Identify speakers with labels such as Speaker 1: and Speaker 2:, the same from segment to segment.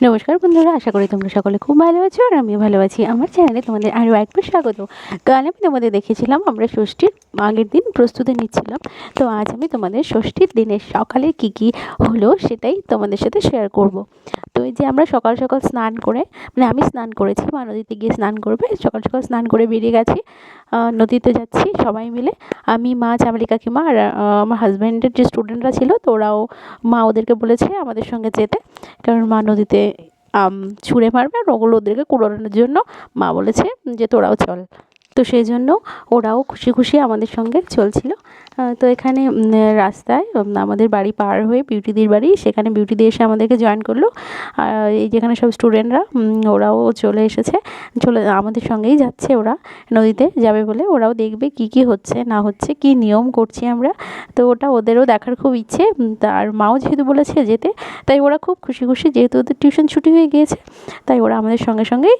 Speaker 1: নমস্কার বন্ধুরা, আশা করি তোমরা সকলে খুব ভালো আছো আর আমিও ভালো আছি। আমার চ্যানেলে তোমাদের আরও একবার স্বাগত। কাল আমি তোমাদের দেখেছিলাম, আমরা ষষ্ঠীর আগের দিন প্রস্তুতি নিচ্ছিলাম। তো আজ আমি তোমাদের ষষ্ঠীর দিনের সকালে কি কি হলো সেটাই তোমাদের সাথে শেয়ার করব। তো এই যে আমরা সকাল সকাল স্নান করে মানে আমি স্নান করেছি, মা নদীতে গিয়ে স্নান করবে, সকাল সকাল স্নান করে বেরিয়ে গেছি নদীতে যাচ্ছি সবাই মিলে। আমি, মা, চামেলি কাকিমা আর আমার হাজব্যান্ডের যে স্টুডেন্টরা ছিল, তো ওরাও মা ওদেরকে বলেছে আমাদের সঙ্গে যেতে, কারণ মা নদীতে ছুঁড়ে মারবে আর ওগুলো ওদেরকে কুড়োনোর জন্য মা বলেছে যে তোরাও চল। তো সেই জন্য ওরাও খুশি খুশি আমাদের সঙ্গে চলছিল। তো এখানে রাস্তায় আমাদের বাড়ি পার হয়ে বিউটিদির বাড়ি, সেখানে বিউটিদি এসে আমাদেরকে জয়েন করল। আর এই যেখানে সব স্টুডেন্টরা ওরাও চলে এসেছে। চলে, আমাদের সঙ্গেই যাচ্ছে ওরা। নদীতে যাবে বলে ওরাও দেখবে কি কি হচ্ছে, না হচ্ছে, কি নিয়ম করছি আমরা। তো ওটা ওদেরও দেখার খুব ইচ্ছে তার মাও যেহেতু বলেছে যেতে, তাই ওরা খুব খুশি খুশি, যেহেতু ওদের টিউশন ছুটি হয়ে গিয়েছে, তাই ওরা আমাদের সঙ্গে সঙ্গেই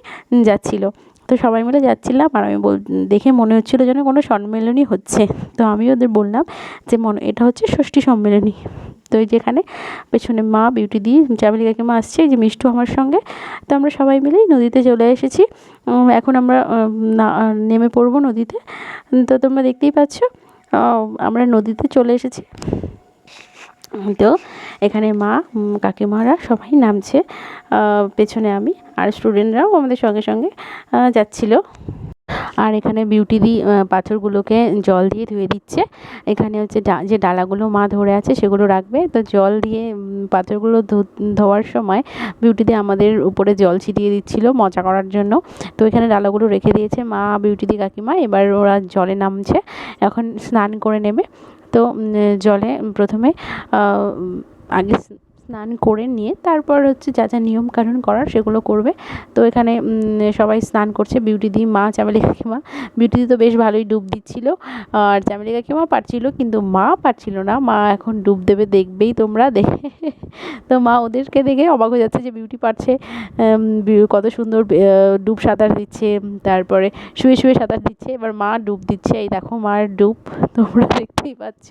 Speaker 1: যাচ্ছিল। তো সবাই মিলে যাচ্ছিলাম আর আমি বল দেখে মনে হচ্ছিল যেন কোনো সম্মেলনই হচ্ছে। তো আমি ওদের বললাম যে মনে এটা হচ্ছে ষষ্ঠী সম্মেলনী তো যেখানে পেছনে মা, বিউটি দি চামেলি কাকিমা আসছে যে মিষ্টু আমার সঙ্গে। তো আমরা সবাই মিলেই নদীতে চলে এসেছি। এখন আমরা নেমে পড়ব নদীতে। তো তোমরা দেখতেই পাচ্ছ আমরা নদীতে চলে এসেছি। তো এখানে মা কাকিমারা সবাই নামছে। পেছনে আমি আর স্টুডেন্টরাও আমাদের সঙ্গে সঙ্গে যাচ্ছিল। আর এখানে বিউটি দি পাথরগুলোকে জল দিয়ে ধুয়ে দিচ্ছে। এখানে হচ্ছে যে ডালাগুলো মা ধরে আছে সেগুলো রাখবে। তো জল দিয়ে পাথরগুলো ধোয়ার সময় বিউটি দি আমাদের উপরে জল ছিটিয়ে দিচ্ছিল মজা করার জন্য। তো এখানে ডালাগুলো রেখে দিয়েছে মা বিউটি দি কাকিমা। এবার ওরা জলে নামছে। এখন স্নান করে নেবে। তো জলে প্রথমে আগে স্নান করে নিয়ে তারপর হচ্ছে যা যা নিয়মকানুন করার সেগুলো করবে। তো এখানে সবাই স্নান করছে। বিউটি দি মা চামেলি কাকিমা বিউটি দি তো বেশ ভালোই ডুব দিচ্ছিল। আর চামেলি কাকিমা পারছিল? কিন্তু মা পারছিল না। মা এখন ডুব দেবে, দেখবেই তোমরা। দেখে তো মা ওদেরকে দেখে অবাক হয়ে যাচ্ছে যে বিউটি পারছে। কত সুন্দর ডুব সাঁতার দিচ্ছে। তারপরে শুয়ে শুয়ে সাঁতার দিচ্ছে। এবার মা ডুব দিচ্ছে। এই দেখো মার ডুব। তোমরা দেখতেই পাচ্ছ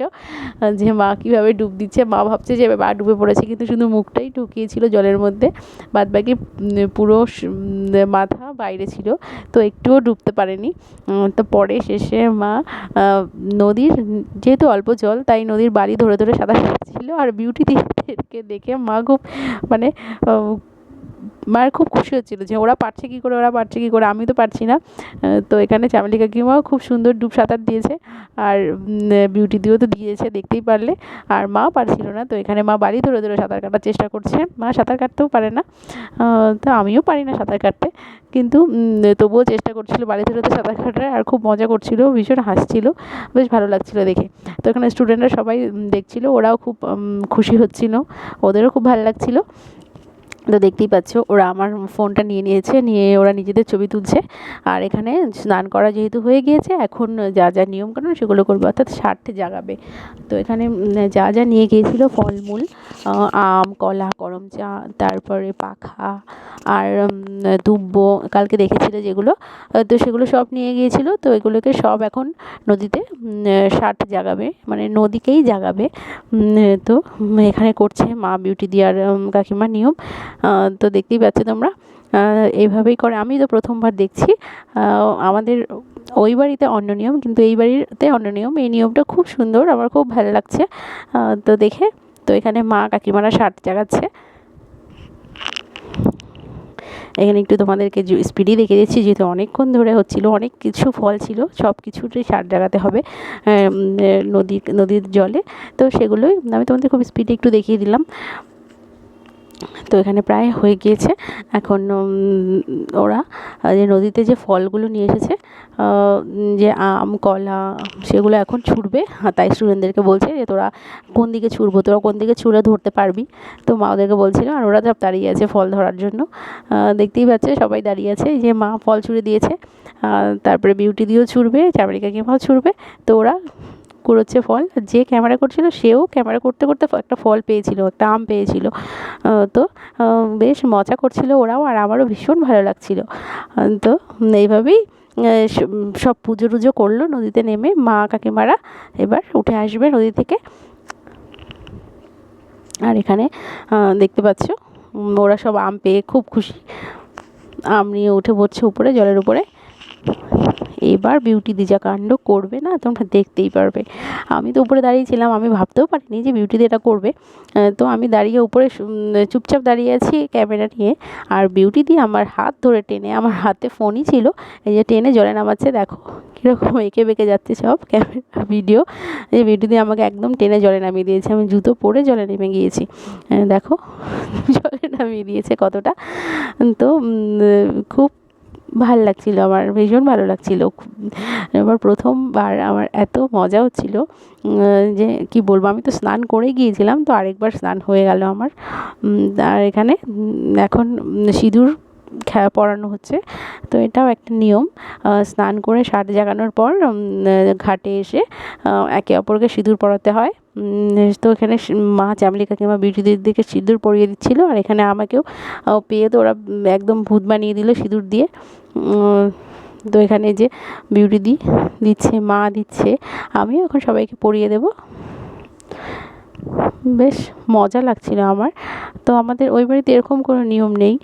Speaker 1: যে মা কীভাবে ডুব দিচ্ছে। মা ভাবছে যে মা ডুবে পড়েছে। কিন্তু শুধু মুখটাই ঢুকিয়েছিল জলের মধ্যে বাদ বাকি পুরো মাথা বাইরে ছিল, তো একটুও ডুবতে পারেনি। তো পরে শেষে মা নদীর, যেহেতু অল্প জল, তাই নদীর বালি ধরে ধরে সাঁতার কাটছিল আর বিউটি দিদিদেরকে দেখে মা খুব মানে মায়ের খুব খুশি হচ্ছিল যে ওরা পারছে কী করে, ওরা পারছে কী করে, আমি তো পারছি না। তো এখানে চামেলি কাকিমাও খুব সুন্দর ডুব সাঁতার দিয়েছে আর বিউটি দিয়েও তো দিয়েছে দেখতেই পারলে। আর মা পারছিল না, তো এখানে মা বাড়ি ধরে ধরে সাঁতার কাটার চেষ্টা করছে। মা সাঁতার কাটতেও পারে না। তো আমিও পারি না সাঁতার কাটতে। কিন্তু তবুও চেষ্টা করছিল বাড়ি ধরে তো সাঁতার কাটার আর খুব মজা করছিল, ভীষণ হাসছিল। বেশ ভালো লাগছিল দেখে। তো এখানে স্টুডেন্টরা সবাই দেখছিল, ওরাও খুব খুশি হচ্ছিল, ওদেরও খুব ভালো লাগছিল। তো দেখতেই পাচ্ছ, ওরা আমার ফোনটা নিয়ে নিয়েছে, নিয়ে ওরা নিজেদের ছবি তুলছে। আর এখানে স্নান করা যেহেতু হয়ে গিয়েছে, এখন যা যা নিয়ম নিয়মকানুন সেগুলো করবে, অর্থাৎ ষাটটি জাগাবে। তো এখানে যা যা নিয়ে গিয়েছিল ফলমূল আম, কলা করম চা, তারপরে পাখা, আর দুব্বো, কালকে দেখেছিলে যেগুলো তো সেগুলো সব নিয়ে গিয়েছিল। তো এগুলোকে সব এখন নদীতে ষাট জাগাবে মানে নদীকেই জাগাবে। তো এখানে করছে মা বিউটি দিয়ার কাকিমার নিয়ম। তো দেখতেই পাচ্ছ তোমরা। এইভাবেই করে আমি তো প্রথমবার দেখছি। আমাদের ওই বাড়িতে অন্য নিয়ম, কিন্তু এই বাড়িতে অন্য নিয়ম। এই নিয়মটা খুব সুন্দর, আমার খুব ভালো লাগছে। তো দেখে, তো এখানে মা কাকিমারা শার্ট জাগাচ্ছে। এখানে একটু তোমাদেরকে স্পিডই দেখে দিচ্ছি, যেহেতু অনেকক্ষণ ধরে হচ্ছিল, অনেক কিছু ফল ছিল, সব কিছুতেই সার জাগাতে হবে নদীর নদীর জলে। তো সেগুলোই আমি তোমাদের খুব স্পিডে একটু দেখিয়ে দিলাম। তো এখানে প্রায় হয়ে গিয়েছে। এখন ওরা যে নদীতে যে ফলগুলো নিয়ে এসেছে যে আম, কলা, সেগুলো এখন ছুঁড়বে তাই স্টুডেন্টদেরকে বলছে যে, তোরা কোন দিকে ছুঁড়বো তোরা কোন দিকে ছুঁড়ে ধরতে পারবি? তো মা ওদেরকে বলছিল, আর ওরা সব দাঁড়িয়ে আছে ফল ধরার জন্য। দেখতেই পাচ্ছে সবাই দাঁড়িয়ে আছে। যে মা ফল ছুঁড়ে দিয়েছে তারপরে বিউটি দিয়েও ছুঁড়বে চামড়ি কাকিমাও ছুঁড়বে। তো ওরা কুড়োচ্ছে ফল, যে ক্যামেরা করছিল সেও ক্যামেরা করতে করতে একটা ফল পেয়েছিল, একটা আম পেয়েছিল। তো বেশ মজা করছিল ওরাও আর আমারও ভীষণ ভালো লাগছিল। তো, এইভাবেই সব পুজো টুজো করল, নদীতে নেমে মা কাকিমারা এবার উঠে আসবে নদী থেকে। আর এখানে দেখতে পাচ্ছ, ওরা সব আম পেয়ে খুব খুশি। আম নিয়ে উঠে পড়ছে উপরে, জলের উপরে। এবার বিউটি দিজা কাণ্ড করবে না, তোমরা দেখতেই পারবে। আমি তো উপরে দাঁড়িয়েছিলাম আমি ভাবতেও পারিনি যে বিউটি এটা করবে। তো আমি দাঁড়িয়ে উপরে চুপচাপ দাঁড়িয়ে আছি ক্যামেরা নিয়ে। আর বিউটি দিয়ে আমার হাত ধরে টেনে, আমার হাতে ফোনই ছিল, এই যে টেনে জলে নামাচ্ছে, দেখো কীরকম এঁকে বেঁকে যাচ্ছে সব ক্যামেরা ভিডিও এই বিউটি দিয়ে আমাকে একদম টেনে জলে নামিয়ে দিয়েছে, আমি জুতো পরে জলে নেমে গিয়েছি। দেখো, জলে নামিয়ে দিয়েছে কতটা। তো খুব ভালো লাগছিল, আমার ভীষণ ভালো লাগছিল। এবার প্রথমবার আমার এত মজা হচ্ছিল যে কি বলব, আমি তো স্নান করে গিয়েছিলাম, তো আরেকবার স্নান হয়ে গেল আমার। আর এখানে এখন সিঁদুর খা- পরানো হচ্ছে, তো এটাও একটা নিয়ম। স্নান করে ষাট জাগানোর পর ঘাটে এসে একে অপরকে সিঁদুর পরাতে হয়। তো এখানে মা চামলি কাকিমা বিউটিদের দিকে সিঁদুর পরিয়ে দিচ্ছিল আর এখানে আমাকেও পেয়ে তো ওরা একদম ভূত বানিয়ে দিল সিঁদুর দিয়ে। তো এখানে যে বিউটি দি, দিচ্ছে, মা দিচ্ছে, আমিও এখন সবাইকে পরিয়ে দেব। বেশ মজা লাগছিল আমার। তো আমাদের ওই বাড়িতে এরকম কোনো নিয়ম নেই।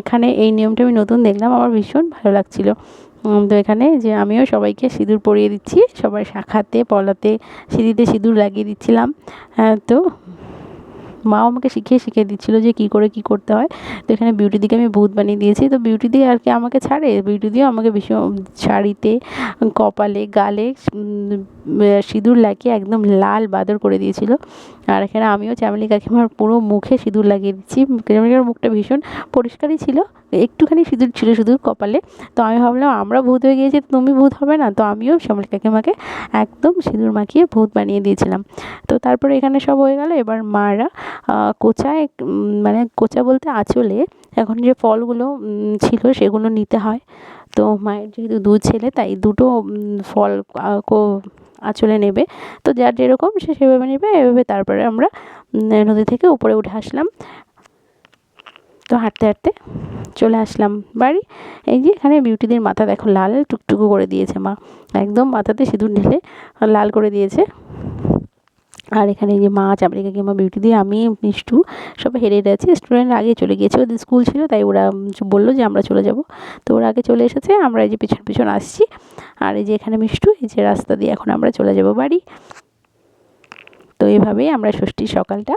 Speaker 1: এখানে এই নিয়মটা আমি নতুন দেখলাম, আমার ভীষণ ভালো লাগছিল। তো এখানে যে আমিও সবাইকে সিঁদুর পরিয়ে দিচ্ছি। সবাই শাখাতে, পলাতে সিঁড়িতে সিঁদুর লাগিয়ে দিচ্ছিলাম। হ্যাঁ তো মাও আমাকে শিখিয়ে শিখিয়ে দিচ্ছিল যে কী করে কী করতে হয়। তো এখানে বিউটি দিকে আমি ভূত বানিয়ে দিয়েছি। তো বিউটি দিয়ে আর কি আমাকে ছাড়ে? বিউটি দিয়েও আমাকে ভীষণ শাড়িতে, কপালে, গালে সিঁদুর লাগিয়ে একদম লাল বাদর করে দিয়েছিল। আর এখানে আমিও চামেলি কাকিমার পুরো মুখে সিঁদুর লাগিয়ে দিচ্ছি। চামেলিকার মুখটা ভীষণ পরিষ্কারই ছিল। একটুখানি সিঁদুর ছিল শুধু কপালে। তো আমি ভাবলাম, আমরা ভূত হয়ে গিয়েছি তুমি ভূত হবে না। তো আমিও শ্যামলী কাকিমাকে একদম সিঁদুর মাখিয়ে ভূত বানিয়ে দিয়েছিলাম। তো তারপরে এখানে সব হয়ে গেল। এবার মারা কোচায় মানে কোচা বলতে আঁচলে এখন যে ফলগুলো ছিল সেগুলো নিতে হয়। তো মায়ের যেহেতু দু ছেলে, তাই দুটো ফল আঁচলে নেবে। তো যার যেরকম সে সেভাবে নেবে, এভাবে তারপরে আমরা নদী থেকে উপরে উঠে আসলাম। তো হাঁটতে হাঁটতে চলে আসলাম বাড়ি। এই যে এখানে বিউটিদের মাথা দেখো, লাল টুকটুকু করে দিয়েছে মা। একদম মাথাতে সিঁদুর ঢেলে লাল করে দিয়েছে। আর এখানে যে মা চামড়ি কাকিমা বিউটি দিয়ে আমি, মিষ্টু সব হেরে আছি স্টুডেন্ট আগে চলে গিয়েছে, ওদের স্কুল ছিল, তাই ওরা বলল যে আমরা চলে যাব। তো ওরা আগে চলে এসেছে, আমরা এই যে পিছন পিছন আসছি। আর এই যে এখানে মিষ্টু, এই যে রাস্তা দিয়ে এখন আমরা চলে যাব বাড়ি। তো এভাবেই আমরা ষষ্ঠীর সকালটা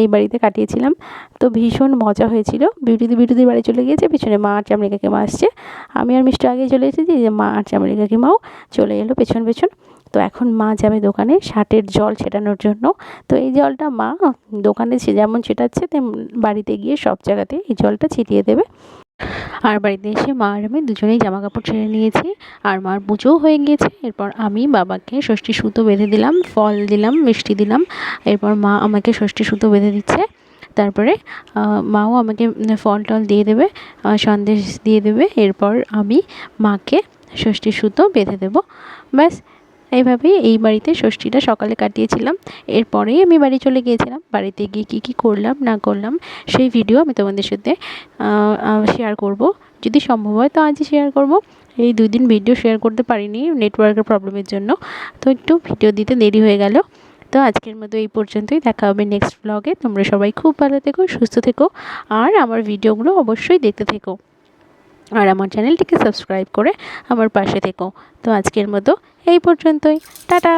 Speaker 1: এই বাড়িতে কাটিয়েছিলাম। তো ভীষণ মজা হয়েছিল। বিউটিদি বিউটিদির বাড়ি চলে গিয়েছে, পিছনে মা আর চামড়ি কাকিমা আসছে। আমি আর মিষ্টি আগে চলে এসেছি, যে মা আর চামড়ি কাকিমাও চলে এলো পেছন পেছন। তো এখন মা যাবে দোকানে শার্টের জল ছেটানোর জন্য। তো এই জলটা মা দোকানে যেমন ছেটাচ্ছে তেমন বাড়িতে গিয়ে সব জায়গাতে এই জলটা ছিটিয়ে দেবে। আর বাড়িতে এসে মা আর আমি দুজনেই জামা কাপড় ছেড়ে নিয়েছি। আর মার পুজোও হয়ে গিয়েছে। এরপর আমি বাবাকে ষষ্ঠী সুতো বেঁধে দিলাম, ফল দিলাম, মিষ্টি দিলাম। এরপর মা আমাকে ষষ্ঠী সুতো বেঁধে দিচ্ছে। তারপরে মাও আমাকে ফল টল দিয়ে দেবে সন্দেশ দিয়ে দেবে। এরপর আমি মাকে ষষ্ঠী সুতো বেঁধে দেবো। ব্যাস এইভাবেই এই বাড়িতে ষষ্ঠীটা সকালে কাটিয়েছিলাম। এরপরেই আমি বাড়ি চলে গিয়েছিলাম। বাড়িতে গিয়ে কী কী করলাম, না করলাম, সেই ভিডিও আমি তোমাদের সাথে শেয়ার করব। যদি সম্ভব হয় তো আজই শেয়ার করব। এই দুই দিন ভিডিও শেয়ার করতে পারিনি নেটওয়ার্কের প্রবলেমের জন্য। তো একটু ভিডিও দিতে দেরি হয়ে গেল। তো আজকের মতো এই পর্যন্তই। দেখা হবে নেক্সট ব্লগে তোমরা সবাই খুব ভালো থেকো, সুস্থ থেকো। আর আমার ভিডিওগুলো অবশ্যই দেখতে থেকো। আর আমার চ্যানেলটিকে সাবস্ক্রাইব করে আমার পাশে থেকো। তো আজকের মতো এই পর্যন্তই। টাটা!